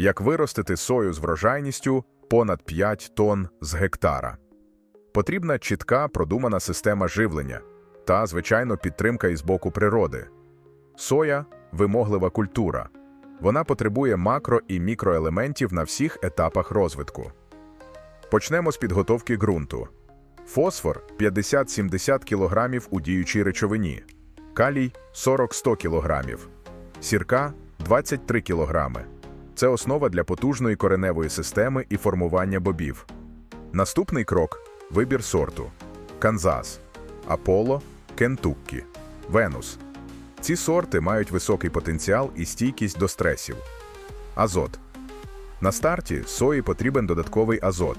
Як виростити сою з врожайністю понад 5 тонн з гектара. Потрібна чітка продумана система живлення та, звичайно, підтримка із боку природи. Соя вимоглива культура. Вона потребує макро і мікроелементів на всіх етапах розвитку. Почнемо з підготовки ґрунту. Фосфор 50-70 кг у діючій речовині, калій 40-100 кг, сірка 23 кг. Це основа для потужної кореневої системи і формування бобів. Наступний крок вибір сорту: Канзас, Аполло, Кентуккі, Венус. Ці сорти мають високий потенціал і стійкість до стресів. Азот. На старті сої потрібен додатковий азот.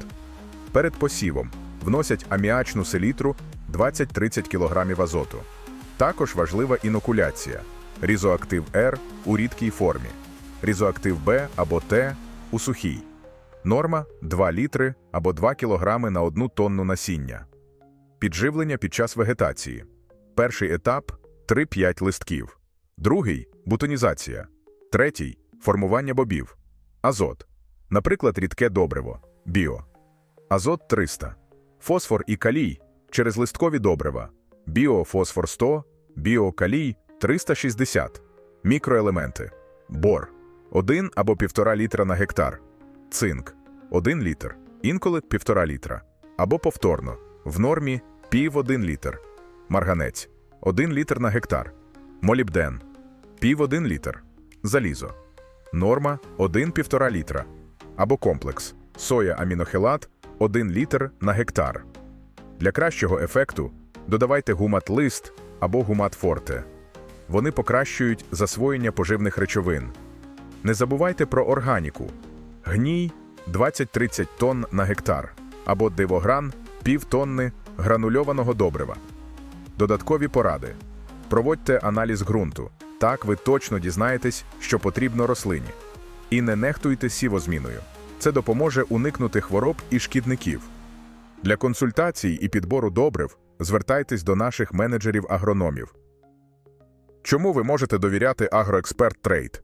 Перед посівом вносять аміачну селітру 20-30 кг азоту. Також важлива інокуляція різоактив Р у рідкій формі, різоактив Б або Т у сухій. Норма 2 літри або 2 кг на 1 тонну насіння. Підживлення під час вегетації. Перший етап 3-5 листків. Другий бутонізація. Третій формування бобів. Азот. Наприклад, рідке добриво біо. Азот 300. Фосфор і калій через листкові добрива. Біофосфор 100, біокалій 360. Мікроелементи. Бор 1 або 1,5 літра на гектар. Цинк 1 літр, інколи 1,5 літра. Або повторно в нормі пів 1 літр. Марганець 1 літр на гектар. Молібден пів 1 літр. Залізо. Норма 1,5 літра. Або комплекс соя амінохелат 1 літр на гектар. Для кращого ефекту додавайте гумат лист або гумат форте. Вони покращують засвоєння поживних речовин. Не забувайте про органіку. Гній 20-30 тонн на гектар або дивогран пів тонни гранульованого добрива. Додаткові поради. Проводьте аналіз ґрунту. Так ви точно дізнаєтесь, що потрібно рослині. І не нехтуйте сівозміною. Це допоможе уникнути хвороб і шкідників. Для консультацій і підбору добрив звертайтесь до наших менеджерів-агрономів. Чому ви можете довіряти Агроексперт Трейд?